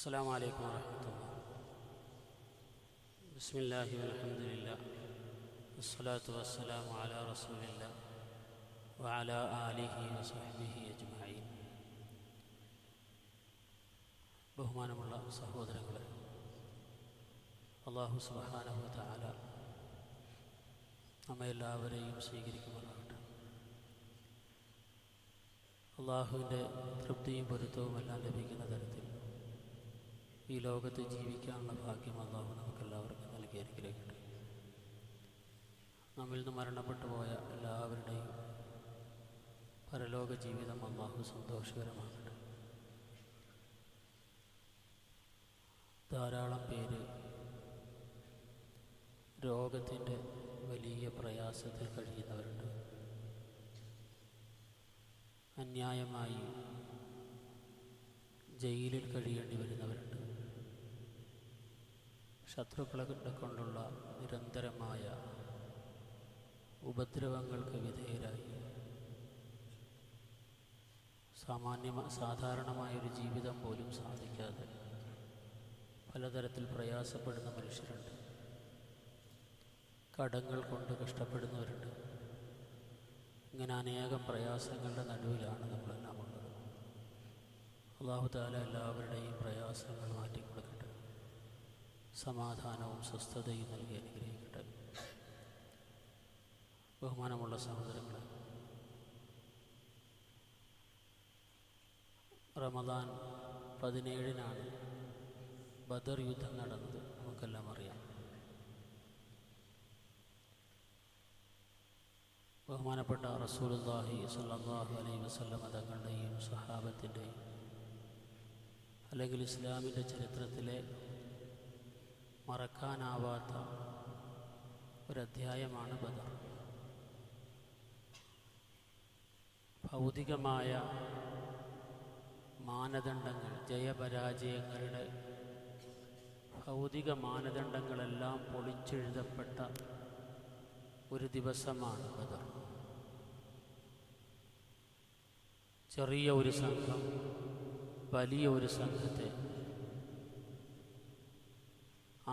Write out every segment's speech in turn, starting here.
السلام عليكم ورحمة الله بسم الله والحمد لله والصلاة والسلام على رسول الله وعلى آله وصحبه أجمعين ബഹുമാനമുള്ള സഹോദരങ്ങളെ അള്ളാഹു സുബാനഹു താല നമ്മെ എല്ലാവരെയും സ്വീകരിക്കുമാറാകട്ടെ അള്ളാഹുവിൻ്റെ തൃപ്തിയും പൊരുത്തവും എല്ലാം ലഭിക്കുന്ന തരത്തിൽ ഈ ലോകത്ത് ജീവിക്കാനുള്ള ഭാഗ്യം അള്ളാഹു നമുക്കെല്ലാവർക്കും നൽകി അനുഗ്രഹിക്കട്ടെ. നമ്മിൽ നിന്ന് മരണപ്പെട്ടു പോയ എല്ലാവരുടെയും പരലോക ജീവിതം അള്ളാഹു സന്തോഷകരമാകട്ടെ. ധാരാളം പേര് രോഗത്തിന്റെ വലിയ പ്രയാസത്തിൽ കഴിയുന്നവരുണ്ട്. അന്യായമായി ജയിലിൽ കഴിയേണ്ടി വരുന്നവരുണ്ട്. ശത്രുക്കളെ കൊണ്ടുള്ള നിരന്തരമായ ഉപദ്രവങ്ങൾക്ക് വിധേയരായി. സാമാന്യ സാധാരണമായൊരു ജീവിതം പോലും സാധിക്കാതെ പലതരത്തിൽ പ്രയാസപ്പെടുന്ന മനുഷ്യരുണ്ട്. കടങ്ങൾ കൊണ്ട് കഷ്ടപ്പെടുന്നവരുണ്ട്. ഇങ്ങനെ അനേകം പ്രയാസങ്ങളുടെ നടുവിലാണ് നമ്മളെല്ലാം ഉള്ളത് അള്ളാഹു താല എല്ലാവരുടെയും പ്രയാസങ്ങൾ മാറ്റിക്കൊടുക്കട്ടെ സമാധാനവും സ്വസ്ഥതയും നൽകി അനുഗ്രഹിക്കട്ടെ. ബഹുമാനമുള്ള സഹോദരങ്ങളെ റമദാൻ പതിനേഴിനാണ് ബദർ യുദ്ധം നടന്നത്. നമുക്കെല്ലാം അറിയാം. ബഹുമാനപ്പെട്ട റസൂലുല്ലാഹി സല്ലാഹു അലൈ വസ്ലം തങ്ങളുടെയും സഹാബത്തിന്റെയും അല്ലെങ്കിൽ ഇസ്ലാമിന്റെ ചരിത്രത്തിലെ മറക്കാനാവാത്ത ഒരധ്യായമാണ് ബദർ. ഭൗതികമായ മാനദണ്ഡങ്ങൾ ജയപരാജയങ്ങളുടെ ഭൗതിക മാനദണ്ഡങ്ങളെല്ലാം പൊളിച്ചെഴുതപ്പെട്ട ഒരു ദിവസമാണ് ബദർ. ചെറിയ ഒരു സംഘം വലിയ ഒരു സംഘത്തെ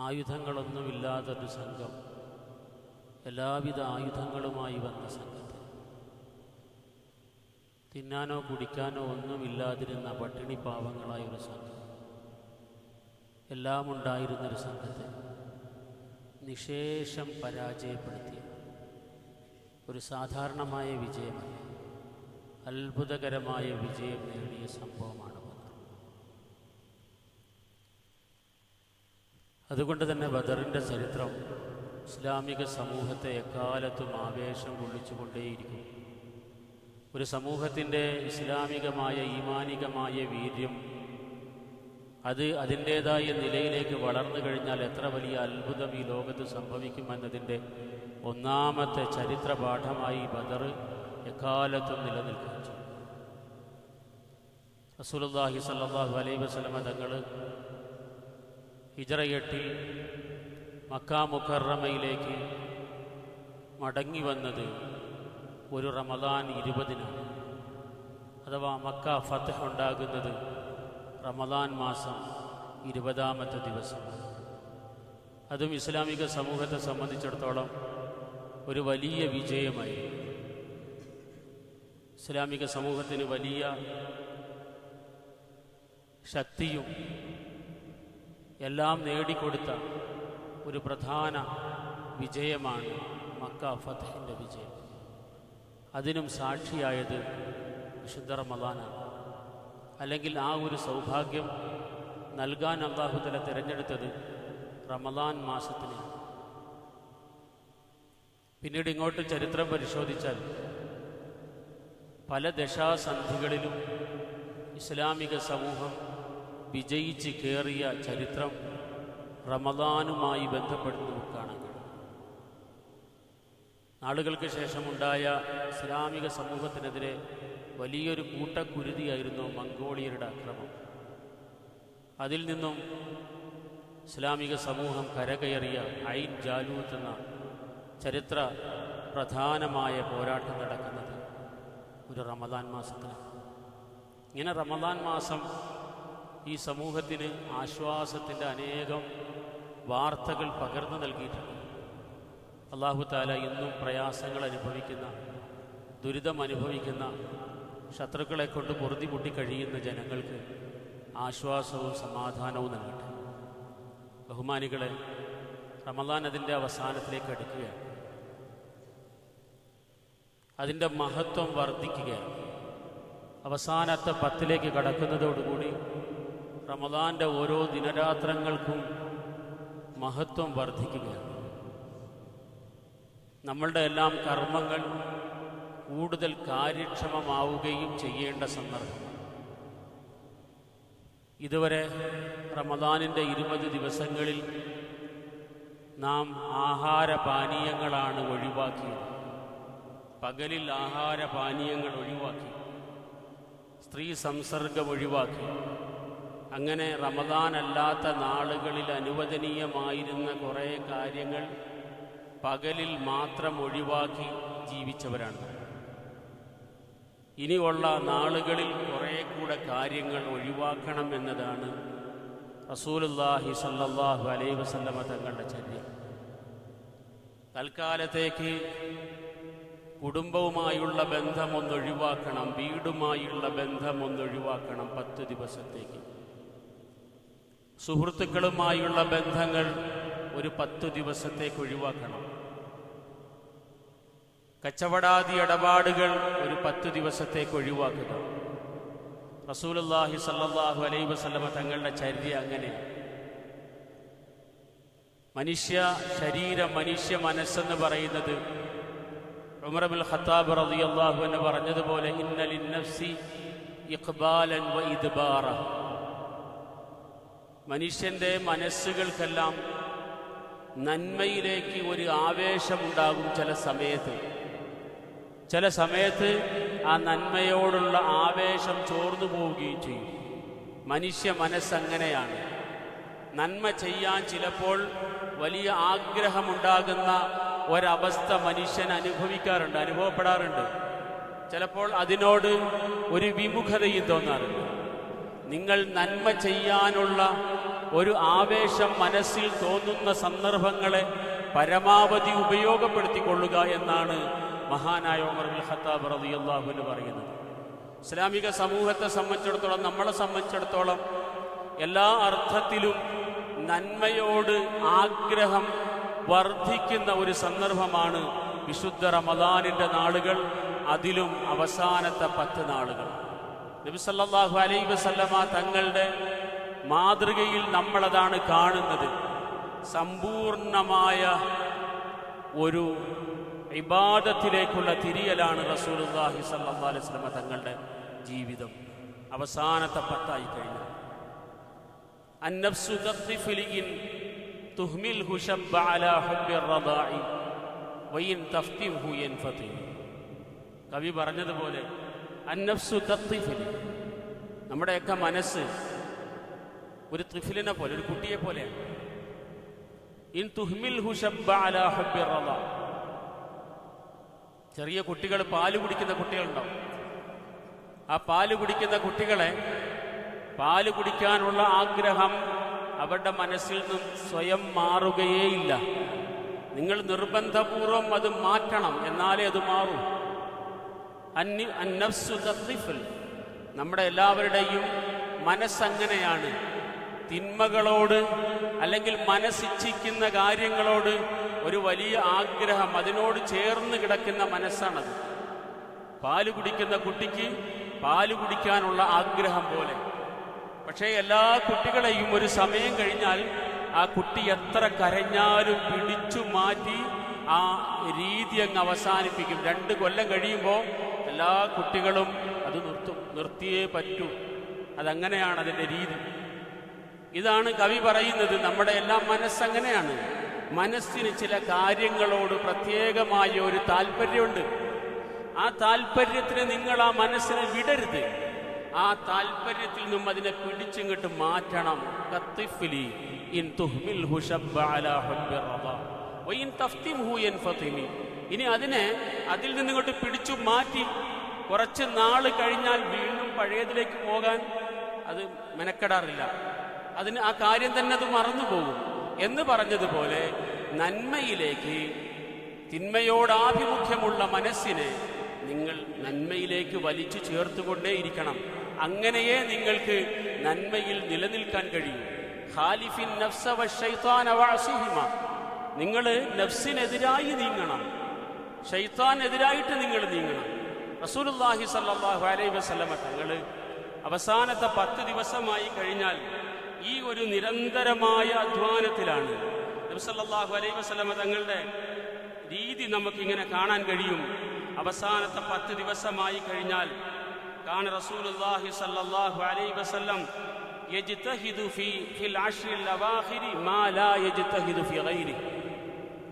ആയുധങ്ങളൊന്നുമില്ലാത്തൊരു സംഘം. എല്ലാവിധ ആയുധങ്ങളുമായി വന്ന സംഘത്തെ. തിന്നാനോ കുടിക്കാനോ ഒന്നുമില്ലാതിരുന്ന പട്ടിണി പാവങ്ങളായ ഒരു സംഘം. എല്ലാം ഉണ്ടായിരുന്നൊരു സംഘത്തെ നിശേഷം പരാജയപ്പെടുത്തിയ ഒരു സാധാരണമായ വിജയമല്ല അത്ഭുതകരമായ വിജയം നേടിയ സംഭവമാണ് ബദർ അതുകൊണ്ട് തന്നെ ബദറിന്റെ ചരിത്രം ഇസ്ലാമിക സമൂഹത്തെ എക്കാലത്തും ആവേശം കൊള്ളിച്ചുകൊണ്ടേയിരിക്കും ഒരു സമൂഹത്തിന്റെ ഇസ്ലാമികമായ ഈമാനികമായ വീര്യം അത് അതിന്റേതായ നിലയിലേക്ക് വളർന്നു കഴിഞ്ഞാൽ എത്ര വലിയ അത്ഭുതം ഈ ലോകത്ത് സംഭവിക്കുമെന്നതിന്റെ ഒന്നാമത്തെ ചരിത്ര പാഠമായി ബദർ എക്കാലത്തും നിലനിൽക്കും റസൂൽ അള്ളാഹി സല്ലാഹു അലൈ വസ്ലമ തങ്ങൾ ഹിജറയെട്ടിൽ മക്കാ മുഖറമയിലേക്ക് മടങ്ങി വന്നത് ഒരു റമദാൻ ഇരുപതിനാണ്. അഥവാ മക്ക ഫത്തഹ് ഉണ്ടാകുന്നത് റമദാൻ മാസം ഇരുപതാമത്തെ ദിവസം അതും ഇസ്ലാമിക സമൂഹത്തെ സംബന്ധിച്ചിടത്തോളം ഒരു വലിയ വിജയമായി. ഇസ്ലാമിക സമൂഹത്തിന് വലിയ ശക്തിയും എല്ലാം നേടിക്കൊടുത്ത ഒരു പ്രധാന വിജയമാണ് മക്ക ഫത്തഹിന്റെ വിജയം. അതിനും സാക്ഷിയായത് വിശുദ്ധ റമദാനാണ്. അല്ലെങ്കിൽ ആ ഒരു സൗഭാഗ്യം നൽകാൻ അള്ളാഹുതല തിരഞ്ഞെടുത്തത് റമദാൻ മാസത്തിനാണ് പിന്നീട് ഇങ്ങോട്ട് ചരിത്രം പരിശോധിച്ചാൽ പല ദശാസന്ധികളിലും ഇസ്ലാമിക സമൂഹം വിജയിച്ച് കയറിയ ചരിത്രം റമദാനുമായി ബന്ധപ്പെട്ട് നമുക്ക് കാണാൻ കഴിയും നാളുകൾക്ക് ശേഷമുണ്ടായ ഇസ്ലാമിക സമൂഹത്തിനെതിരെ വലിയൊരു കൂട്ടക്കുരുതിയായിരുന്നു മംഗോളിയരുടെ അക്രമം. അതിൽ നിന്നും ഇസ്ലാമിക സമൂഹം കരകയറിയ ഐൻ ജാലൂത്ത് എന്ന ചരിത്ര പ്രധാനമായ പോരാട്ടം നടക്കുന്നത് ഒരു റമദാൻ മാസത്തിലാണ്. ഇങ്ങനെ റമദാൻ മാസം ഈ സമൂഹത്തിന് ആശ്വാസത്തിന്റെ അനേകം വാർത്തകൾ പകർന്നു നൽകിയിട്ടുണ്ട്. അള്ളാഹു താല ഇന്നും പ്രയാസങ്ങൾ അനുഭവിക്കുന്ന ദുരിതം അനുഭവിക്കുന്ന ശത്രുക്കളെ കൊണ്ട് പൊറുതി മുട്ടി കഴിയുന്ന ജനങ്ങൾക്ക് ആശ്വാസവും സമാധാനവും നൽകട്ടെ. ബഹുമാനികളെ റമദാൻ അതിന്റെ അവസാനത്തിലേക്ക് അടുക്കുകയാണ്. അതിന്റെ മഹത്വം വർദ്ധിക്കുകയാണ്. അവസാനത്തെ പത്തിലേക്ക് കടക്കുന്നതോടുകൂടി റമദാന്റെ ഓരോ ദിനരാത്രങ്ങൾക്കും മഹത്വം വർദ്ധിക്കുകയാണ്. നമ്മളുടെ എല്ലാം കർമ്മങ്ങൾ കൂടുതൽ കാര്യക്ഷമമാവുകയും ചെയ്യേണ്ട സന്ദർഭം. ഇതുവരെ റമദാനിന്റെ ഇരുപത് ദിവസങ്ങളിൽ നാം ആഹാരപാനീയങ്ങളാണ് ഒഴിവാക്കിയത്. പകലിൽ ആഹാരപാനീയങ്ങൾ ഒഴിവാക്കി. സ്ത്രീ സംസർഗം ഒഴിവാക്കി. അങ്ങനെ റമദാനല്ലാത്ത നാളുകളിൽ അനുവദനീയമായിരുന്ന കുറേ കാര്യങ്ങൾ പകലിൽ മാത്രം ഒഴിവാക്കി ജീവിച്ചവരാണ്. ഇനിയുള്ള നാളുകളിൽ കുറേ കൂടെ കാര്യങ്ങൾ ഒഴിവാക്കണം എന്നതാണ് റസൂലുല്ലാഹി സല്ലല്ലാഹു അലൈഹി വസല്ലമ തങ്ങളുടെ ചര്യ. തൽക്കാലത്തേക്ക് കുടുംബവുമായുള്ള ബന്ധം ഒന്നൊഴിവാക്കണം വീടുമായുള്ള ബന്ധം ഒന്നൊഴിവാക്കണം പത്ത് ദിവസത്തേക്ക്. സുഹൃത്തുക്കളുമായുള്ള ബന്ധങ്ങൾ ഒരു പത്തു ദിവസത്തേക്ക് ഒഴിവാക്കണം. കച്ചവടാദി ഇടപാടുകൾ ഒരു പത്ത് ദിവസത്തേക്ക് ഒഴിവാക്കുക. റസൂലല്ലാഹി സല്ലാഹു അലൈ വസ്ലമ തങ്ങളുടെ ചര്യ അങ്ങനെ. മനുഷ്യ ശരീര മനുഷ്യ മനസ്സെന്ന് പറയുന്നത് ഉമറബുൽ ഖത്താബ് റളിയല്ലാഹു എന്ന് പറഞ്ഞതുപോലെ ഇന്നലിൻ നഫ്സി ഇഖ്ബാലൻ മനുഷ്യന്റെ മനസ്സുകൾക്കെല്ലാം നന്മയിലേക്ക് ഒരു ആവേശമുണ്ടാകും ചില സമയത്ത്. ചില സമയത്ത് ആ നന്മയോടുള്ള ആവേശം ചോർന്നു പോവുകയും ചെയ്യും. മനുഷ്യ മനസ്സങ്ങനെയാണ്. നന്മ ചെയ്യാൻ ചിലപ്പോൾ വലിയ ആഗ്രഹമുണ്ടാകുന്ന ഒരവസ്ഥ മനുഷ്യൻ അനുഭവിക്കാറുണ്ട് അനുഭവപ്പെടാറുണ്ട്. ചിലപ്പോൾ അതിനോട് ഒരു വിമുഖതയും തോന്നാറുണ്ട്. നിങ്ങൾ നന്മ ചെയ്യാനുള്ള ഒരു ആവേശം മനസ്സിൽ തോന്നുന്ന സന്ദർഭങ്ങളെ പരമാവധി ഉപയോഗപ്പെടുത്തിക്കൊള്ളുക എന്നാണ് മഹാനായ ഉമർ ബിൻ ഖത്താബ് റളിയല്ലാഹു അൻഹു പറയുന്നത്. ഇസ്ലാമിക സമൂഹത്തെ സംബന്ധിച്ചിടത്തോളം നമ്മളെ സംബന്ധിച്ചിടത്തോളം എല്ലാ അർത്ഥത്തിലും നന്മയോട് ആഗ്രഹം വർദ്ധിക്കുന്ന ഒരു സന്ദർഭമാണ് വിശുദ്ധ റമദാനിന്റെ നാളുകൾ അതിലും അവസാനത്തെ പത്ത് നാളുകൾ. നബിസല്ലാഹു അലൈ വസല്ലമ തങ്ങളുടെ മാതൃകയിൽ നമ്മളതാണ് കാണുന്നത്. സമ്പൂർണമായ ഒരു ഇബാദത്തിലേക്കുള്ള തിരിയലാണ് റസൂലുല്ലാഹി സല്ലാ വസല്ലമ തങ്ങളുടെ ജീവിതം. അവസാനത്തെ പത്തായി കഴിഞ്ഞു. അന്നഫ്സു തത്രിഫിലിൻ തുഹ്മിൽ ഹുഷബ് അല റദാഇ വയിൻ തഫ്തിഹു യൻഫതി. കവി പറഞ്ഞതുപോലെ അന്നഫ്സു കത്തിഫിൽ നമ്മുടെയൊക്കെ മനസ്സ് ഒരു ത്രിഫിലിനെ പോലെ ഒരു കുട്ടിയെ പോലെയാണ്. ഇൻ ചെറിയ കുട്ടികൾ പാൽ കുടിക്കുന്ന കുട്ടികളുണ്ടാവും. ആ പാൽ കുടിക്കുന്ന കുട്ടികളെ പാൽ കുടിക്കാനുള്ള ആഗ്രഹം അവരുടെ മനസ്സിൽ നിന്നും സ്വയം മാറുകയേയില്ല. നിങ്ങൾ നിർബന്ധപൂർവം അത് മാറ്റണം എന്നാലേ അത് മാറൂ. നമ്മുടെ എല്ലാവരുടെയും മനസ്സങ്ങനെയാണ്. തിന്മകളോട് അല്ലെങ്കിൽ മനസ്സിച്ഛിക്കുന്ന കാര്യങ്ങളോട് ഒരു വലിയ ആഗ്രഹം. അതിനോട് ചേർന്ന് കിടക്കുന്ന മനസ്സാണത്. പാൽ കുടിക്കുന്ന കുട്ടിക്ക് പാൽ കുടിക്കാനുള്ള ആഗ്രഹം പോലെ. പക്ഷേ എല്ലാ കുട്ടികളെയും ഒരു സമയം കഴിഞ്ഞാൽ ആ കുട്ടി എത്ര കരഞ്ഞാലും പിടിച്ചു മാറ്റി ആ രീതി അങ്ങ് അവസാനിപ്പിക്കും. രണ്ട് കൊല്ലം കഴിയുമ്പോൾ എല്ലാ കുട്ടികളും അത് നിർത്തും നിർത്തിയേ പറ്റൂ. അതങ്ങനെയാണ് അതിന്റെ രീതി. ഇതാണ് കവി പറയുന്നത് നമ്മുടെ എല്ലാം മനസ്സങ്ങനെയാണ്. മനസ്സിന് ചില കാര്യങ്ങളോട് പ്രത്യേകമായ ഒരു താല്പര്യമുണ്ട്. ആ താല്പര്യത്തിന് നിങ്ങൾ ആ മനസ്സിനെ വിടരുത്. ആ താല്പര്യത്തിൽ നിന്നും അതിനെ പിടിച്ചിങ്ങോട്ട് മാറ്റണം. കത്തിഫിലി ഇൻ തുഹ്മിൽഹു ശബ്ബ അലാ വഇൻ തഫ്തിംഹു യൻഫതിമി. ഇനി അതിനെ അതിൽ നിന്നിങ്ങോട്ട് പിടിച്ചു മാറ്റി കുറച്ച് നാൾ കഴിഞ്ഞാൽ വീണ്ടും പഴയതിലേക്ക് പോകാൻ അത് മെനക്കെടാറില്ല. അതിന് ആ കാര്യം തന്നെ അത് മറന്നുപോകും. എന്ന് പറഞ്ഞതുപോലെ നന്മയിലേക്ക് തിന്മയോടാഭിമുഖ്യമുള്ള മനസ്സിനെ നിങ്ങൾ നന്മയിലേക്ക് വലിച്ചു ചേർത്തുകൊണ്ടേയിരിക്കണം അങ്ങനെയേ നിങ്ങൾക്ക് നന്മയിൽ നിലനിൽക്കാൻ കഴിയൂ. ഖാലിഫിൻ നഫ്സ നിങ്ങൾ നഫ്സിനെതിരായി നീങ്ങണം. ഷെയ്ത്താനെതിരായിട്ട് നിങ്ങൾ നീങ്ങണം. റസൂലുള്ളാഹി സല്ലാഹു അലൈ വസല്ലമ തങ്ങൾ അവസാനത്തെ പത്ത് ദിവസമായി കഴിഞ്ഞാൽ ഈ ഒരു നിരന്തരമായ അധ്വാനത്തിലാണ്. നബി അലൈ അലൈഹി വസല്ലമ തങ്ങളുടെ രീതി നമുക്കിങ്ങനെ കാണാൻ കഴിയും. അവസാനത്തെ പത്ത് ദിവസമായി കഴിഞ്ഞാൽ കാണ റസൂലുള്ളാഹി സല്ലാഹു അലൈഹി വസല്ലം യജ്തഹിദു ഫി ഫിൽ മാ ലാ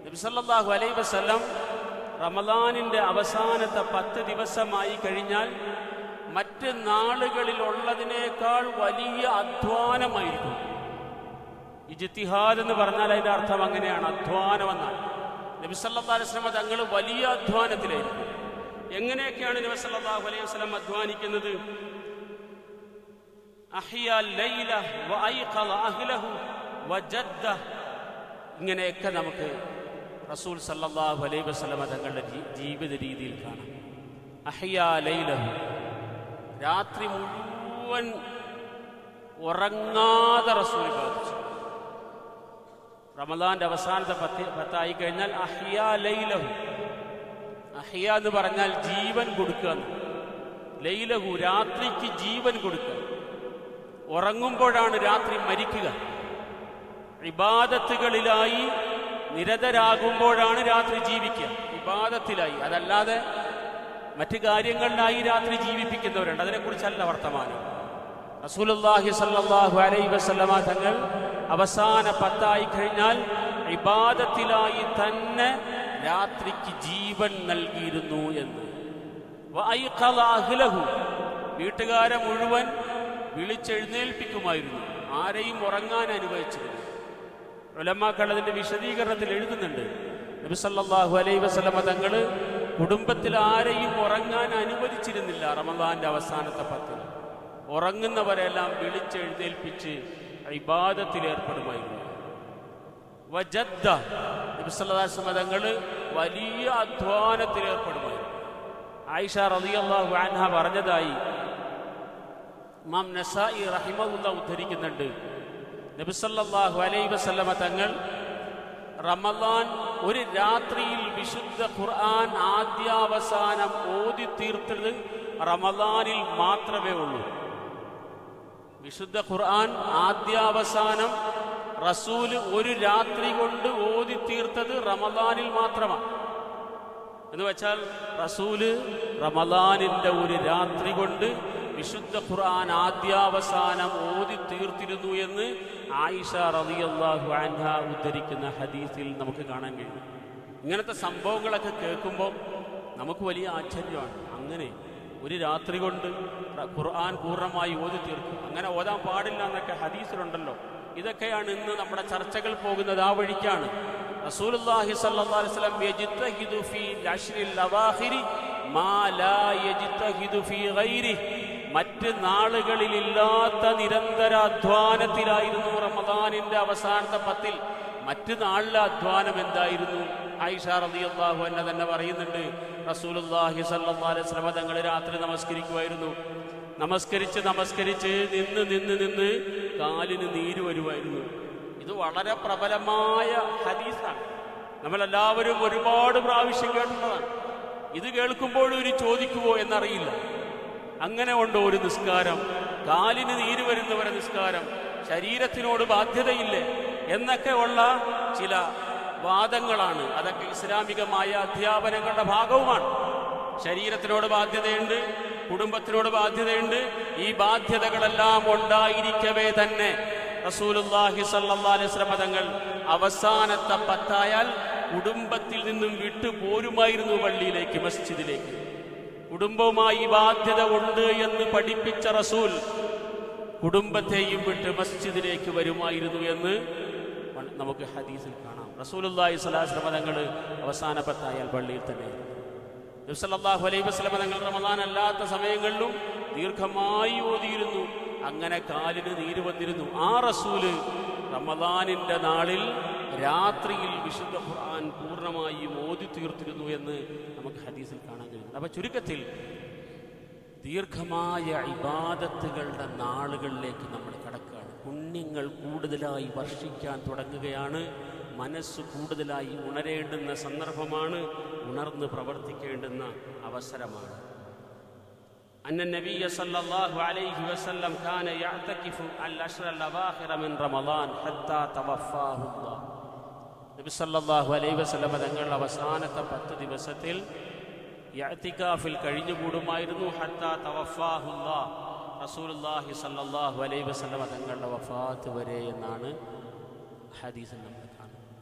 നബി അലൈഹി വസല്ലം റമദാനിന്റെ അവസാനത്തെ പത്ത് ദിവസമായി കഴിഞ്ഞാൽ മറ്റ് നാളുകളിലുള്ളതിനേക്കാൾ വലിയ അധ്വാനമായിരിക്കും. ഇജ്തിഹാദ് എന്ന് പറഞ്ഞാൽ അതിന്റെ അർത്ഥം അങ്ങനെയാണ് അധ്വാനം എന്നാണ്. നബി സല്ലല്ലാഹു അലൈഹി തങ്ങൾ വലിയ അധ്വാനത്തിലായിരിക്കും. എങ്ങനെയൊക്കെയാണ് നബി സല്ലല്ലാഹു അലൈഹി വസല്ലം അധ്വാനിക്കുന്നത്? ഇങ്ങനെയൊക്കെ നമുക്ക് റസൂൽ സല്ലാഹു അലൈ വസ്ലമ തങ്ങളുടെ ജീവിത രീതിയിൽ കാണാം. അഹിയ ലൈലഹു. രാത്രി മുഴുവൻ ഉറങ്ങാതെ റസൂൽ ബാധിച്ചു റമദാന്റെ അവസാനത്തെ പത്ത് പത്തായി കഴിഞ്ഞാൽ അഹിയ ലൈലഹു. അഹിയ എന്ന് പറഞ്ഞാൽ ജീവൻ കൊടുക്കുക. ലൈലഹു രാത്രിക്ക് ജീവൻ കൊടുക്കുക. ഉറങ്ങുമ്പോഴാണ് രാത്രി മരിക്കുക. ഇബാദത്തുകളിലായി നിരതരാകുമ്പോഴാണ് രാത്രി ജീവിക്കുക. വിവാദത്തിലായി. അതല്ലാതെ മറ്റു കാര്യങ്ങളിലായി രാത്രി ജീവിപ്പിക്കുന്നവരുണ്ട്. അതിനെക്കുറിച്ചല്ല വർത്തമാനം. റസൂലുള്ളാഹി സല്ലാഹു അലൈഹി വസല്ലമ തങ്ങൾ അവസാന പത്തായി കഴിഞ്ഞാൽ ഇബാദത്തിലായി തന്നെ രാത്രിക്ക് ജീവൻ നൽകിയിരുന്നു എന്ന്. വീട്ടുകാരെ മുഴുവൻ വിളിച്ചെഴുന്നേൽപ്പിക്കുമായിരുന്നു. ആരെയും ഉറങ്ങാൻ അനുവദിച്ചിരുന്നു ഉലമാക്കൾ അതിന്റെ വിശദീകരണത്തിൽ എഴുതുന്നുണ്ട്. നബിസല്ലാഹു അലൈ അലൈഹി വസല്ലമ തങ്ങൾ കുടുംബത്തിൽ ആരെയും ഉറങ്ങാൻ അനുവദിച്ചിരുന്നില്ല റമദാന്റെ അവസാനത്തെ പത്തിൽ ഉറങ്ങുന്നവരെല്ലാം വിളിച്ചെഴുന്നേൽപ്പിച്ച് ഇബാദത്തിൽ ഏർപ്പെടുമായിരുന്നു. വജദ്ദ നബി സല്ലല്ലാഹു അലൈഹി തങ്ങൾ വലിയ അധ്വാനത്തിൽ ഏർപ്പെടുമായിരുന്നു. ആയിഷ റളിയല്ലാഹു അൻഹ പറഞ്ഞതായി മാം നസായി റഹിമ ഉദ്ധരിക്കുന്നുണ്ട്. നബി അലൈ വസല്ലമ തങ്ങൾ റമദാൻ ഒരു രാത്രിയിൽ വിശുദ്ധ ഖുർആൻ ആദ്യാവസാനം ഓതി തീർത്തത് റമദാനിൽ മാത്രമേ ഉള്ളൂ. വിശുദ്ധ ഖുർആൻ ആദ്യാവസാനം റസൂൽ ഒരു രാത്രി കൊണ്ട് ഓതി തീർത്തത് റമദാനിൽ മാത്രമാണ്. എന്ന് വെച്ചാൽ റസൂൽ റമദാനിന്റെ ഒരു രാത്രി കൊണ്ട് വിശുദ്ധ ഖുർആൻ ആദ്യാവസാനം ഓതി തീർത്തിരുന്നു എന്ന് ആയിഷ റളിയല്ലാഹു അൻഹ ഉദ്ധരിക്കുന്ന ഹദീസിൽ നമുക്ക് കാണാൻ കഴിയും. ഇങ്ങനത്തെ സംഭവങ്ങളൊക്കെ കേൾക്കുമ്പോൾ നമുക്ക് വലിയ ആശ്ചര്യമാണ്. അങ്ങനെ ഒരു രാത്രി കൊണ്ട് ഖുർആൻ പൂർണമായി ഓതി തീർക്കും. അങ്ങനെ ഓതാൻ പാടില്ല എന്നൊക്കെ ഹദീസിലുണ്ടല്ലോ. ഇതൊക്കെയാണ് ഇന്ന് നമ്മുടെ ചർച്ചകൾ പോകുന്നത്. ആ വഴിക്കാണ്. റസൂലുള്ളാഹി അലൈഹി വസല്ലം ഫീ ലവാഹിരി മാ ലാ ഫീ ഗൈരിഹി. മറ്റ് നാളുകളിലില്ലാത്ത നിരന്തര അധ്വാനത്തിലായിരുന്നു റമദാനിന്റെ അവസാനത്തെ പത്തിൽ. മറ്റ് നാളിലെ അധ്വാനം എന്തായിരുന്നു? ആയിഷ റളിയല്ലാഹു അൻഹ തന്നെ പറയുന്നുണ്ട് റസൂലുള്ളാഹി സ്വല്ലല്ലാഹു അലൈഹി തങ്ങൾ രാത്രി നമസ്കരിക്കുമായിരുന്നു. നമസ്കരിച്ച് നമസ്കരിച്ച് നിന്ന് നിന്ന് നിന്ന് കാലിന് നീര് വരുമായിരുന്നു. ഇത് വളരെ പ്രബലമായ ഹദീസാണ്. നമ്മളെല്ലാവരും ഒരുപാട് പ്രാവശ്യം കേട്ടുള്ളതാണ് ഇത് കേൾക്കുമ്പോഴും ഇനി ചോദിക്കുമോ എന്നറിയില്ല. അങ്ങനെ ഉണ്ടോ ഒരു നിസ്കാരം? കാലിന് നീര് വരുന്നവരെ നിസ്കാരം. ശരീരത്തിനോട് ബാധ്യതയില്ലേ? എന്നൊക്കെ ഉള്ള ചില വാദങ്ങളാണ്. അതൊക്കെ ഇസ്ലാമികമായ അധ്യാപനങ്ങളുടെ ഭാഗവുമാണ്. ശരീരത്തിനോട് ബാധ്യതയുണ്ട് കുടുംബത്തിനോട് ബാധ്യതയുണ്ട്. ഈ ബാധ്യതകളെല്ലാം ഉണ്ടായിരിക്കവേ തന്നെ. റസൂലുല്ലാഹി വസല്ലം തങ്ങൾ അവസാനത്തെ പത്തായാൽ കുടുംബത്തിൽ നിന്നും വിട്ടു പോരുമായിരുന്നു പള്ളിയിലേക്ക് മസ്ജിദിലേക്ക്. കുടുംബവുമായി ബാധ്യത ഉണ്ട് എന്ന് പഠിപ്പിച്ച റസൂൽ കുടുംബത്തെയും വിട്ട് മസ്ജിദിലേക്ക് വരുമായിരുന്നു എന്ന് നമുക്ക് ഹദീസിൽ കാണാം. അലൈഹി വസല്ലം തങ്ങൾ അവസാന പള്ളിയിൽ തന്നെ നബ്സല്ലാഹു അലൈഹി വസല്ലം തങ്ങൾ റമദാൻ അല്ലാത്ത സമയങ്ങളിലും ദീർഘമായി ഓതിയിരുന്നു. അങ്ങനെ കാലിന് നീര് വന്നിരുന്നു. ആ റസൂൽ റമദാനിന്റെ നാളിൽ രാത്രിയിൽ വിശുദ്ധ ഖുർആൻ പൂർണ്ണമായും ഓതി തീർത്തിരുന്നു എന്ന് നമുക്ക് ഹദീസിൽ കാണാൻ കഴിയും അപ്പൊ ചുരുക്കത്തിൽ ദീർഘമായ ഇബാദത്തുകളുടെ നാളുകളിലേക്ക് നമ്മൾ കടക്കുകയാണ് പുണ്യങ്ങൾ കൂടുതലായി വർഷിക്കാൻ തുടങ്ങുകയാണ് മനസ്സ് കൂടുതലായി ഉണരേണ്ടുന്ന സന്ദർഭമാണ് ഉണർന്ന് പ്രവർത്തിക്കേണ്ടുന്ന അവസരമാണ് أن النبي صلى الله عليه وسلم كان يعتكف الأشهر الأواخر من رمضان حتى توفاه الله നബി അലൈ വസ്ലമ തങ്ങളുടെ അവസാനത്തെ പത്ത് ദിവസത്തിൽ യാത്തിക്കാഫിൽ കഴിഞ്ഞുകൂടുമായിരുന്നു. ഹത്താ തവഫാഹുല്ലാ റസൂലുള്ളാഹി സല്ലല്ലാഹു അലൈഹി വസല്ലം തങ്ങളുടെ വഫാത്ത് വരെ എന്നാണ് ഹദീസിൽ നമ്മൾ കാണുന്നത്.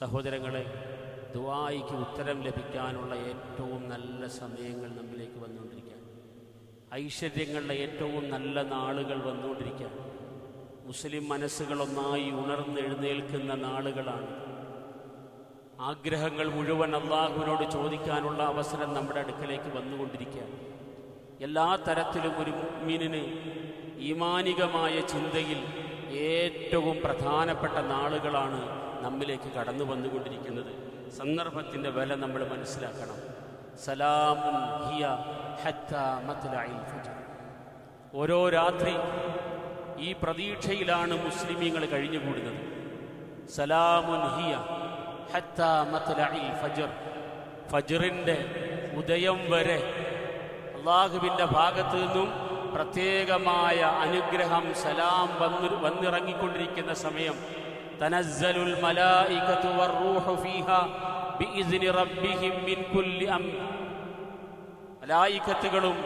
സഹോദരങ്ങളെ ദുബായിക്ക് ഉത്തരം ലഭിക്കാനുള്ള ഏറ്റവും നല്ല സമയങ്ങൾ നമ്മിലേക്ക് വന്നുകൊണ്ടിരിക്കുകയാണ്. ഐശ്വര്യങ്ങളുടെ ഏറ്റവും നല്ല നാളുകൾ വന്നുകൊണ്ടിരിക്കുകയാണ്. മുസ്ലിം മനസ്സുകളൊന്നായി ഉണർന്നെഴുന്നേൽക്കുന്ന നാളുകളാണ്. ആഗ്രഹങ്ങൾ മുഴുവൻ അള്ളാഹുവിനോട് ചോദിക്കാനുള്ള അവസരം നമ്മുടെ അടുക്കലേക്ക് വന്നുകൊണ്ടിരിക്കുകയാണ്. എല്ലാ തരത്തിലും ഒരു മീനിന് ഈമാനികമായ ചിന്തയിൽ ഏറ്റവും പ്രധാനപ്പെട്ട നാളുകളാണ് നമ്മിലേക്ക് കടന്നു വന്നുകൊണ്ടിരിക്കുന്നത്. സന്ദർഭത്തിന്റെ വില നമ്മൾ മനസ്സിലാക്കണം. സലാമുൻ ഹിയ ഓരോ രാത്രി ഈ പ്രതീക്ഷയിലാണ് മുസ്ലിമീങ്ങൾ കഴിഞ്ഞുകൂടുന്നത്. സലാമുൻ ഹിയ ഹത്താ മത്ലഇൽ ഫജ്ർ. ഫജ്റിന്റെ ഉദയം വരെ അള്ളാഹുവിന്റെ ഭാഗത്തു നിന്നും പ്രത്യേകമായ അനുഗ്രഹം സലാം വന്നു വന്നിറങ്ങിക്കൊണ്ടിരിക്കുന്ന സമയം. തനസ്സലുൽ മലായികത്തു വറൂഹു ഫീഹ ബിഇസ്നി റബ്ബിഹിം മിൻ കുല്ലി അം മലായികത്തുകളും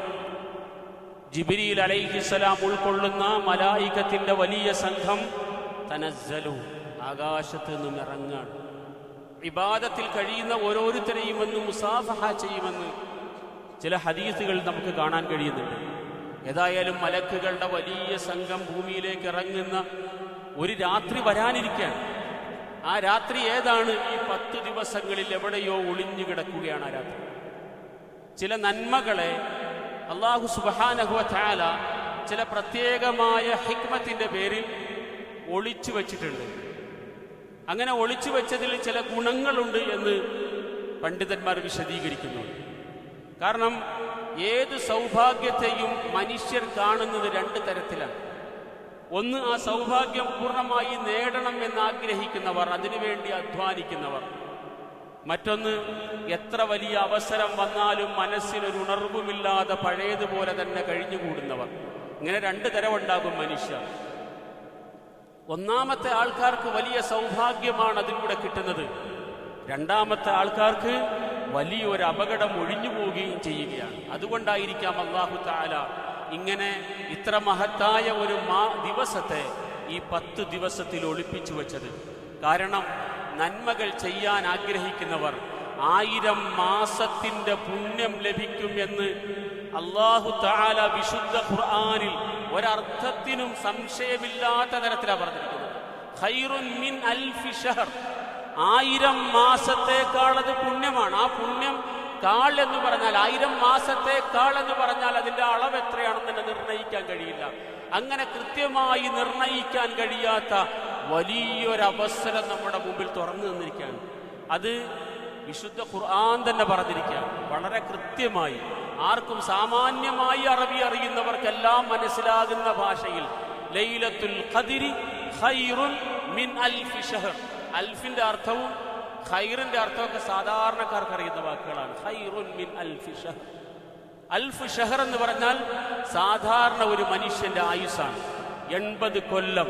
ജിബ്രീൽ അലൈഹിസ്സലാം ഉൾക്കൊള്ളുന്ന മലായികത്തിന്റെ വലിയ സംഘം തനസ്സലു ആകാശത്ത് നിന്നും ഇറങ്ങാണ് ഇബാദത്തിൽ കഴിയുന്ന ഓരോരുത്തരെയും വന്ന് മുസാഫഹ ചെയ്യുമെന്ന് ചില ഹദീസുകൾ നമുക്ക് കാണാൻ കഴിയുന്നുണ്ട്. ഏതായാലും മലക്കുകളുടെ വലിയ സംഘം ഭൂമിയിലേക്ക് ഇറങ്ങുന്ന ഒരു രാത്രി വരാനിരിക്കുകയാണ്. ആ രാത്രി ഏതാണ്? ഈ പത്ത് ദിവസങ്ങളിൽ എവിടെയോ ഒളിഞ്ഞു കിടക്കുകയാണ് ആ രാത്രി. ചില നന്മകളെ അള്ളാഹു സുബാനഹുല ചില പ്രത്യേകമായ ഹിക്മത്തിന്റെ പേരിൽ ഒളിച്ചു വച്ചിട്ടുണ്ട്. അങ്ങനെ ഒളിച്ചു വെച്ചതിൽ ചില ഗുണങ്ങളുണ്ട് എന്ന് പണ്ഡിതന്മാർ വിശദീകരിക്കുന്നു കാരണം ഏത് സൗഭാഗ്യത്തെയും മനുഷ്യർ കാണുന്നത് രണ്ട് തരത്തിലാണ്. ഒന്ന് ആ സൗഭാഗ്യം പൂർണമായി നേടണം എന്ന് ആഗ്രഹിക്കുന്നവർ അതിനുവേണ്ടി അധ്വാനിക്കുന്നവർ. മറ്റൊന്ന് എത്ര വലിയ അവസരം വന്നാലും മനസ്സിനൊരു ഉണർവുമില്ലാതെ പഴയതുപോലെ തന്നെ കഴിഞ്ഞുകൂടുന്നവർ. ഇങ്ങനെ രണ്ട് തരമുണ്ടാകും മനുഷ്യർ ഒന്നാമത്തെ ആൾക്കാർക്ക് വലിയ സൗഭാഗ്യമാണ് അതിലൂടെ കിട്ടുന്നത്. രണ്ടാമത്തെ ആൾക്കാർക്ക് വലിയൊരു അപകടം ഒഴിഞ്ഞു പോവുകയും ചെയ്യുകയാണ്. അതുകൊണ്ടായിരിക്കാം അള്ളാഹു താല ഇങ്ങനെ ഇത്ര മഹത്തായ ഒരു മാ ദിവസത്തെ ഈ പത്ത് ദിവസത്തിൽ ഒളിപ്പിച്ചു വച്ചത്. കാരണം നന്മകൾ ചെയ്യാൻ ആഗ്രഹിക്കുന്നവർ ആയിരം മാസത്തിന്റെ പുണ്യം ലഭിക്കും എന്ന് അള്ളാഹു താല വിശുദ്ധ ഖുർആാനിൽ ഒരർത്ഥത്തിനും സംശയമില്ലാത്ത തരത്തിലാണ് പറഞ്ഞിരിക്കുന്നത്. ഖൈറുൻ മിൻ അൽഫി ഷഹർ. ആയിരം മാസത്തേക്കാൾ അത് പുണ്യമാണ്. ആ പുണ്യം കാൾ എന്ന് പറഞ്ഞാൽ ആയിരം മാസത്തേക്കാൾ എന്ന് പറഞ്ഞാൽ അതിന്റെ അളവ് എത്രയാണെന്ന് തന്നെ നിർണയിക്കാൻ കഴിയില്ല. അങ്ങനെ കൃത്യമായി നിർണയിക്കാൻ കഴിയാത്ത വലിയൊരവസരം നമ്മുടെ മുമ്പിൽ തുറന്നു തന്നിരിക്കുകയാണ്. അത് വിശുദ്ധ ഖുർആൻ തന്നെ പറഞ്ഞിരിക്കുകയാണ്. വളരെ കൃത്യമായി ആർക്കും സാമാന്യമായി അറബി അറിയുന്നവർക്കെല്ലാം മനസ്സിലാകുന്ന ഭാഷയിൽ ലൈലത്തുൽ ഖദിരി ഖൈറുൻ മിൻ അൽഫി ഷഹർ. അൽഫിന്റെ അർത്ഥവും ഖൈറിന്റെ അർത്ഥമൊക്കെ സാധാരണക്കാർക്ക് അറിയുന്ന വാക്കുകളാണ്. ഖൈറുൻ മിൻ അൽഫി ഷഹർ. അൽഫ് ഷഹർ എന്ന് പറഞ്ഞാൽ സാധാരണ ഒരു മനുഷ്യന്റെ ആയുസാണ് എൺപത് കൊല്ലം.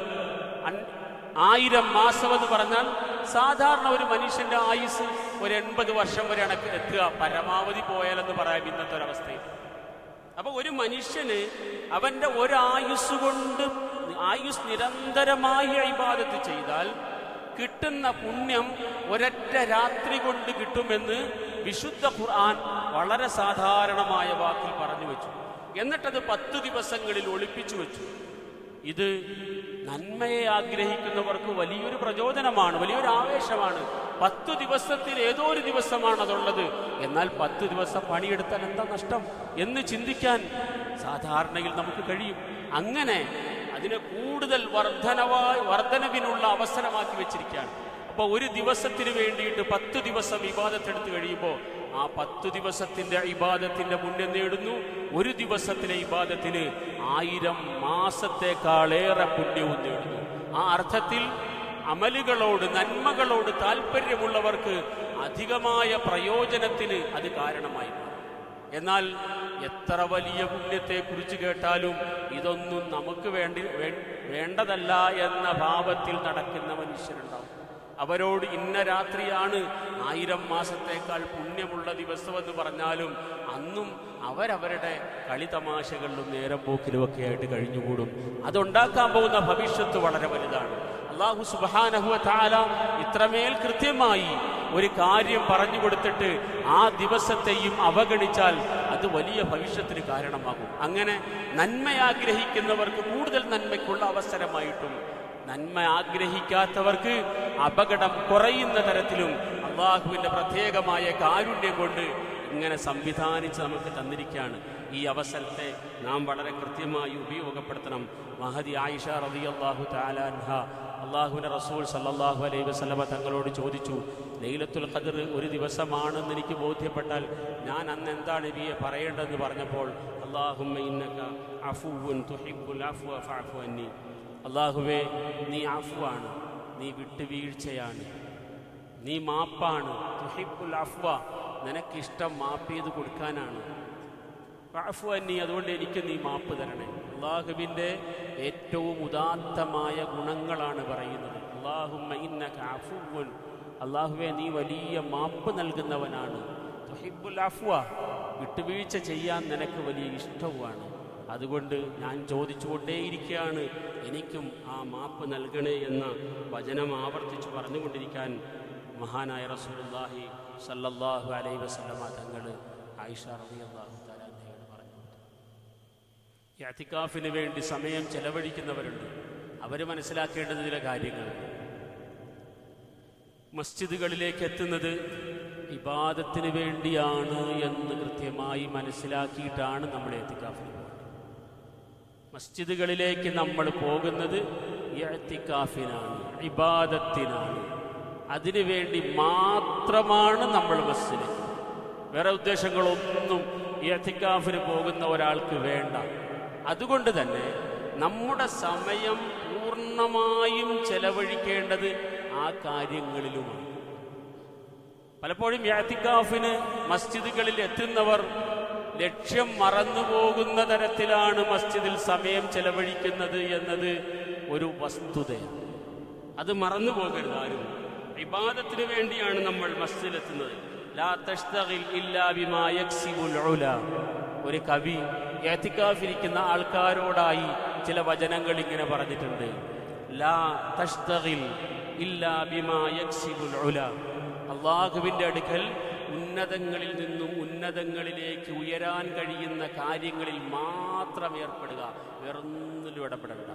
ആയിരം മാസം എന്ന് പറഞ്ഞാൽ സാധാരണ ഒരു മനുഷ്യന്റെ ആയുസ് ഒരു എൺപത് വർഷം വരെയാണ് എത്തുക. പരമാവധി പോയാലെന്ന് പറയാം ഇന്നത്തെ ഒരവസ്ഥയിൽ അപ്പൊ ഒരു മനുഷ്യന് അവന്റെ ഒരായുസ് കൊണ്ട് ആയുസ് നിരന്തരമായി ഇബാദത്ത് ചെയ്താൽ കിട്ടുന്ന പുണ്യം ഒരൊറ്റ രാത്രി കൊണ്ട് കിട്ടുമെന്ന് വിശുദ്ധ ഖുർആൻ വളരെ സാധാരണമായ വാക്കിൽ പറഞ്ഞു വെച്ചു. എന്നിട്ടത് പത്ത് ദിവസങ്ങളിൽ ഒളിപ്പിച്ചു വെച്ചു. ഇത് നന്മയെ ആഗ്രഹിക്കുന്നവർക്ക് വലിയൊരു പ്രചോദനമാണ് വലിയൊരു ആവേശമാണ്. പത്ത് ദിവസത്തിൽ ഏതോ ഒരു ദിവസമാണ് അതുള്ളത്. എന്നാൽ പത്ത് ദിവസം പണിയെടുത്താൽ എന്താ നഷ്ടം എന്ന് ചിന്തിക്കാൻ സാധാരണയിൽ നമുക്ക് കഴിയും. അങ്ങനെ അതിനെ കൂടുതൽ വർധനവായി വർധനവിനുള്ള അവസരമാക്കി വെച്ചിരിക്കുകയാണ്. അപ്പോൾ ഒരു ദിവസത്തിന് വേണ്ടിയിട്ട് പത്ത് ദിവസം വിവാദത്തെടുത്ത് കഴിയുമ്പോൾ ആ പത്ത് ദിവസത്തിന്റെ ഇബാദത്തിന്റെ മുന്നിൽ നേടുന്നു. ഒരു ദിവസത്തിലെ ഇബാദത്തിന് ആയിരം മാസത്തെക്കാളേറെ പുണ്യവും നേടുന്നു. ആ അർത്ഥത്തിൽ അമലുകളോട് നന്മകളോട് താല്പര്യമുള്ളവർക്ക് അധികമായ പ്രയോജനത്തിന് അത് കാരണമായി. എന്നാൽ എത്ര വലിയ പുണ്യത്തെ കുറിച്ച് കേട്ടാലും ഇതൊന്നും നമുക്ക് വേണ്ടി വേണ്ടതല്ല എന്ന ഭാവത്തിൽ നടക്കുന്ന മനുഷ്യരുണ്ടാവും. അവരോട് ഇന്ന രാത്രിയാണ് ആയിരം മാസത്തേക്കാൾ പുണ്യമുള്ള ദിവസമെന്ന് പറഞ്ഞാലും അന്നും അവരവരുടെ കളിതമാശകളിലും നേരം പോക്കിലുമൊക്കെ ആയിട്ട് കഴിഞ്ഞുകൂടും. അതുണ്ടാക്കാൻ പോകുന്ന ഭവിഷ്യത്ത് വളരെ വലുതാണ്. അള്ളാഹു സുബാനഹുവ താല ഇത്രമേൽ കൃത്യമായി ഒരു കാര്യം പറഞ്ഞു കൊടുത്തിട്ട് ആ ദിവസത്തെയും അവഗണിച്ചാൽ അത് വലിയ ഭവിഷ്യത്തിന് കാരണമാകും. അങ്ങനെ നന്മ ആഗ്രഹിക്കുന്നവർക്ക് കൂടുതൽ നന്മയ്ക്കുള്ള അവസരമായിട്ടും നന്മ ആഗ്രഹിക്കാത്തവർക്ക് അപകടം കുറയുന്ന തരത്തിലും അള്ളാഹുവിന്റെ പ്രത്യേകമായ കാരുണ്യം കൊണ്ട് ഇങ്ങനെ സംവിധാനിച്ച് നമുക്ക് തന്നിരിക്കുകയാണ്. ഈ അവസരത്തെ നാം വളരെ കൃത്യമായി ഉപയോഗപ്പെടുത്തണം. മഹദി ആയിഷ റബി അള്ളാഹു താലാൻഹ അള്ളാഹുവിന്റെ റസൂൽ സല്ലാഹു അലൈഹി വസല്ലമ തങ്ങളോട് ചോദിച്ചു ലൈലത്തുൽ ഖദർ ഒരു ദിവസമാണെന്ന് എനിക്ക് ബോധ്യപ്പെട്ടാൽ ഞാൻ അന്ന് എന്താണ് നബിയെ പറയേണ്ടതെന്ന് പറഞ്ഞപ്പോൾ അള്ളാഹുമ്മ ഇന്നക അഫുവുൻ തുഹിബ്ബുൽ അഫു അഫു അള്ളാഹുവേ നീ അഫ്വാണ് നീ വിട്ടുവീഴ്ചയാണ് നീ മാപ്പാണ്. തുഹിബ്ബുൽ അഫ്വ നിനക്കിഷ്ടം മാപ്പ് ചെയ്ത് കൊടുക്കാനാണ്. അഫ്വ നീ അതുകൊണ്ട് എനിക്ക് നീ മാപ്പ് തരണേ. അള്ളാഹുവിന്റെ ഏറ്റവും ഉദാത്തമായ ഗുണങ്ങളാണ് പറയുന്നത്. അള്ളാഹുമ്മ അള്ളാഹുവെ നീ വലിയ മാപ്പ് നൽകുന്നവനാണ്. തുഹിബ്ബുൽ അഫ്വ വിട്ടുവീഴ്ച ചെയ്യാൻ നിനക്ക് വലിയ ഇഷ്ടവുമാണ്. അതുകൊണ്ട് ഞാൻ ചോദിച്ചുകൊണ്ടേയിരിക്കുകയാണ്. എനിക്കും ആ മാപ്പ് നൽകണേ എന്ന വചനം ആവർത്തിച്ച് പറഞ്ഞുകൊണ്ടിരിക്കാൻ മഹാനായ റസൂലുള്ളാഹി സല്ലല്ലാഹു അലൈഹി വസല്ലമ തങ്ങൾ ആയിഷ റളിയല്ലാഹു തആല അൻഹയോട് പറഞ്ഞു ഈ അത്തിക്കാഫിന് വേണ്ടി സമയം ചെലവഴിക്കുന്നവരുണ്ട്. അവർ മനസ്സിലാക്കേണ്ടത് ചില കാര്യങ്ങൾ മസ്ജിദുകളിലേക്ക് എത്തുന്നത് ഇബാദത്തിന് വേണ്ടിയാണ് എന്ന് കൃത്യമായി മനസ്സിലാക്കിയിട്ടാണ് നമ്മൾ എത്തിക്കാഫിന് മസ്ജിദുകളിലേക്ക് നമ്മൾ പോകുന്നത് ഇഴത്തിക്കാഫിനാണ് ഇബാദത്തിനാണ്. അതിനു വേണ്ടി മാത്രമാണ് നമ്മൾ ബസ്സിൽ വേറെ ഉദ്ദേശങ്ങളൊന്നും ഇഴത്തിക്കാഫിന് പോകുന്ന ഒരാൾക്ക് വേണ്ട. അതുകൊണ്ട് തന്നെ നമ്മുടെ സമയം പൂർണമായും ചെലവഴിക്കേണ്ടത് ആ കാര്യങ്ങളിലുമാണ്. പലപ്പോഴും യാത്തിക്കാഫിന് മസ്ജിദുകളിൽ എത്തുന്നവർ ലക്ഷ്യം മറന്നുപോകുന്ന തരത്തിലാണ് മസ്ജിദിൽ സമയം ചെലവഴിക്കുന്നത് എന്നത് ഒരു വസ്തുതയാണ് അത് മറന്നു പോകരുത് ആരും. വിവാദത്തിന് വേണ്ടിയാണ് നമ്മൾ മസ്ജിദിലെത്തുന്നത് ഒരു കവി ഏത്തിക്കാഫിരിക്കുന്ന ആൾക്കാരോടായി ചില വചനങ്ങൾ ഇങ്ങനെ പറഞ്ഞിട്ടുണ്ട്. ലാ അള്ളാഹുവിന്റെ അടുക്കൽ ഉന്നതങ്ങളിൽ നിന്നും ഉന്നതങ്ങളിലേക്ക് ഉയരാൻ കഴിയുന്ന കാര്യങ്ങളിൽ മാത്രം ഏർപ്പെടുക വേറൊന്നിലും ഇടപെടണ്ട.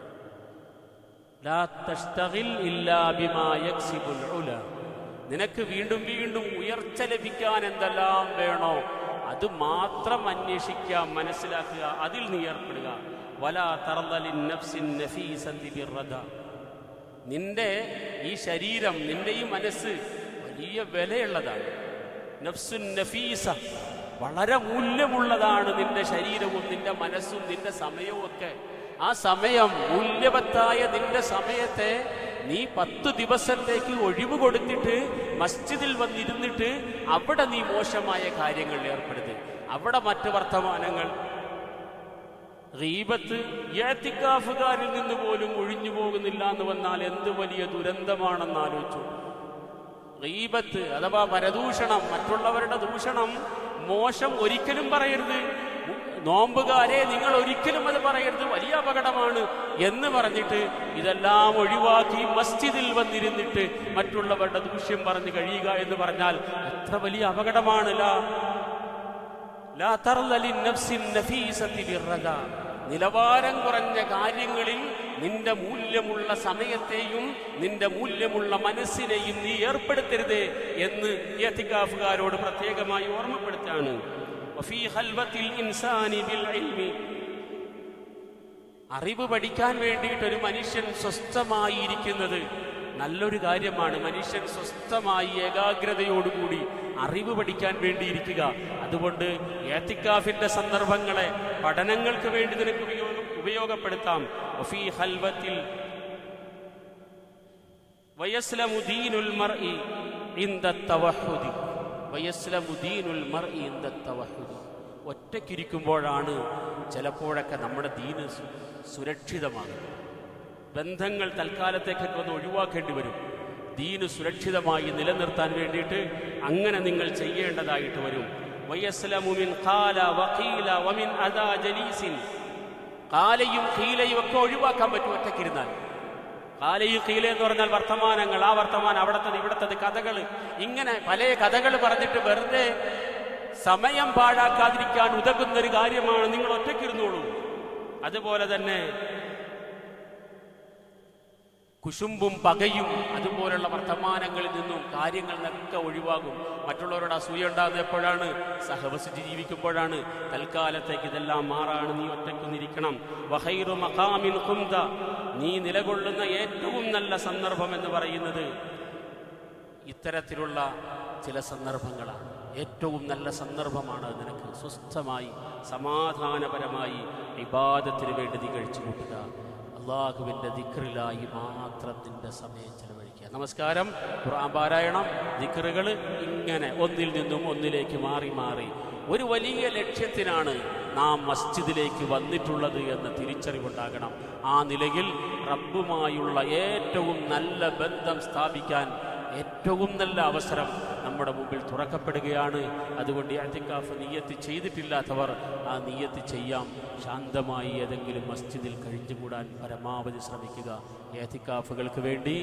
നിനക്ക് വീണ്ടും വീണ്ടും ഉയർച്ച ലഭിക്കാൻ എന്തെല്ലാം വേണോ അത് മാത്രം അന്വേഷിക്കുക മനസ്സിലാക്കുക അതിൽ നീ ഏർപ്പെടുക. വലാ നിന്റെ ഈ ശരീരം നിന്റെ ഈ മനസ്സ് വലിയ വിലയുള്ളതാണ്. നഫ്സുൻ നഫീസ വളരെ മൂല്യമുള്ളതാണ് നിന്റെ ശരീരവും നിന്റെ മനസ്സും നിന്റെ സമയവും ഒക്കെ. ആ സമയം മൂല്യവത്തായ നിന്റെ സമയത്തെ നീ പത്ത് ദിവസത്തേക്ക് ഒഴിവ് കൊടുത്തിട്ട് മസ്ജിദിൽ വന്നിരുന്നിട്ട് അവിടെ നീ മോശമായ കാര്യങ്ങളിൽ ഏർപ്പെടുത്തി. അവിടെ മറ്റു വർത്തമാനങ്ങൾ. ദീപത്ത് ഏത്തിക്കാഫുകാരിൽ നിന്ന് പോലും ഒഴിഞ്ഞു പോകുന്നില്ല എന്ന് വന്നാൽ എന്ത് വലിയ ദുരന്തമാണെന്ന് ആലോചിച്ചു. ദീപത്ത് അഥവാ പരദൂഷണം മറ്റുള്ളവരുടെ ദൂഷണം മോശം ഒരിക്കലും പറയരുത്. നോമ്പുകാരെ നിങ്ങൾ ഒരിക്കലും അത് പറയരുത്. വലിയ അപകടമാണ് എന്ന് പറഞ്ഞിട്ട് ഇതെല്ലാം ഒഴിവാക്കി മസ്ജിദിൽ വന്നിരുന്നിട്ട് മറ്റുള്ളവരുടെ ദൂഷ്യം പറഞ്ഞു കഴിയുക എന്ന് പറഞ്ഞാൽ എത്ര വലിയ അപകടമാണ് ലാ ലാ തർലലി നഫ്സിൻ നഫീസത്തി ബിർറദ. നിലവാരം കുറഞ്ഞ കാര്യങ്ങളിൽ നിന്റെ മൂല്യമുള്ള സമയത്തെയും നിന്റെ മൂല്യമുള്ള മനസ്സിനെയും നീ ഏർപ്പെടുത്തരുത് എന്ന് എത്തിക്കാഫുകാരോട് പ്രത്യേകമായി ഓർമ്മപ്പെടുത്താണ്. അറിവ് പഠിക്കാൻ വേണ്ടിയിട്ട് ഒരു മനുഷ്യൻ സ്വസ്ഥമായി ഇരിക്കുന്നത് നല്ലൊരു കാര്യമാണ്. മനുഷ്യൻ സ്വസ്ഥമായി ഏകാഗ്രതയോടുകൂടി അറിവ് പഠിക്കാൻ വേണ്ടിയിരിക്കുക. അതുകൊണ്ട് ഏത്തിക്കാഫിന്റെ സന്ദർഭങ്ങളെ പഠനങ്ങൾക്ക് വേണ്ടി നിനക്ക് ഉപയോഗ ഉപയോഗപ്പെടുത്താം. വഫീ ഹൽവത്തിൽ മർഇ മർഇ ഒറ്റയ്ക്കിരിക്കുമ്പോഴാണ് ചിലപ്പോഴൊക്കെ നമ്മുടെ ദീന് സുരക്ഷിതമാകുന്നത്. ബന്ധങ്ങൾ തൽക്കാലത്തേക്കൊക്കെ ഒന്ന് ഒഴിവാക്കേണ്ടി വരും. ദീന് സുരക്ഷിതമായി നിലനിർത്താൻ വേണ്ടിയിട്ട് അങ്ങനെ നിങ്ങൾ ചെയ്യേണ്ടതായിട്ട് വരും. വയസ്സലമുമിൻ ഖാല വഖീല വമിൻ അദാ ജലീസിൻ. കാലയും കീലയും ഒക്കെ ഒഴിവാക്കാൻ പറ്റും ഒറ്റക്കിരുന്നാൽ. കാലയും കീല എന്ന് പറഞ്ഞാൽ വർത്തമാനങ്ങൾ ആ വർത്തമാനം അവിടത്തത് ഇവിടത്തത് കഥകൾ ഇങ്ങനെ പല കഥകൾ പറഞ്ഞിട്ട് വെറുതെ സമയം പാഴാക്കാതിരിക്കാൻ ഉതകുന്ന ഒരു കാര്യമാണ് നിങ്ങൾ ഒറ്റയ്ക്കിരുന്നോളൂ അതുപോലെ തന്നെ കുശുമ്പും പകയും അതുപോലുള്ള വർത്തമാനങ്ങളിൽ നിന്നും കാര്യങ്ങൾ നിന്നൊക്കെ ഒഴിവാകും. മറ്റുള്ളവരുടെ അസൂയ ഉണ്ടാകുന്ന എപ്പോഴാണ്? സഹവസിച്ച് ജീവിക്കുമ്പോഴാണ്. തൽക്കാലത്തേക്ക് ഇതെല്ലാം മാറാണ്. നീ ഒറ്റയ്ക്കൊന്നിരിക്കണം. വഹൈറു നീ നിലകൊള്ളുന്ന ഏറ്റവും നല്ല സന്ദർഭം എന്ന് പറയുന്നത് ഇത്തരത്തിലുള്ള ചില സന്ദർഭങ്ങളാണ്. ഏറ്റവും നല്ല സന്ദർഭമാണ് നിനക്ക് സ്വസ്ഥമായി സമാധാനപരമായി വിവാദത്തിന് വേണ്ടി നീ കഴിച്ചു കൂട്ടുക അള്ളാഹുവിന്റെ ദിക്റിലായി മാത്രം നിന്റെ സമയം ചെലവഴിക്കുക. നമസ്കാരം. ഖുർആൻ പാരായണം. ദിക്റുകൾ ഇങ്ങനെ ഒന്നിൽ നിന്നും ഒന്നിലേക്ക് മാറി മാറി ഒരു വലിയ ലക്ഷ്യത്തിനാണ് നാം മസ്ജിദിലേക്ക് വന്നിട്ടുള്ളത് എന്ന തിരിച്ചറിവുണ്ടാകണം. ആ നിലയിൽ റബ്ബുമായുള്ള ഏറ്റവും നല്ല ബന്ധം സ്ഥാപിക്കാൻ ഏറ്റവും നല്ല അവസരം നമ്മുടെ മുമ്പിൽ തുറക്കപ്പെടുകയാണ്. അതുകൊണ്ട് അത്തിക്കാഫ് നീയത്ത് ചെയ്തിട്ടില്ലാത്തവർ ആ നീയത്ത് ചെയ്യാം. ശാന്തമായി ഏതെങ്കിലും മസ്ജിദിൽ കഴിഞ്ഞുകൂടാൻ പരമാവധി ശ്രമിക്കുക. ഏത്തിക്കാഫുകൾക്ക് വേണ്ടി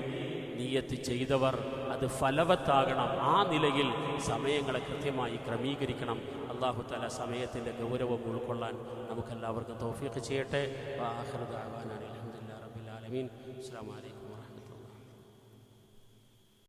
നീയത്ത് ചെയ്തവർ അത് ഫലവത്താകണം. ആ നിലയിൽ സമയങ്ങളെ കൃത്യമായി ക്രമീകരിക്കണം. അള്ളാഹു തല സമയത്തിന്റെ ഗൗരവം ഉൾക്കൊള്ളാൻ നമുക്കെല്ലാവർക്കും തോഫീക്ക് ചെയ്യട്ടെ. അലഹമുല്ലാ റബിൻ അലമീൻ അസ്സാം വലൈക്കും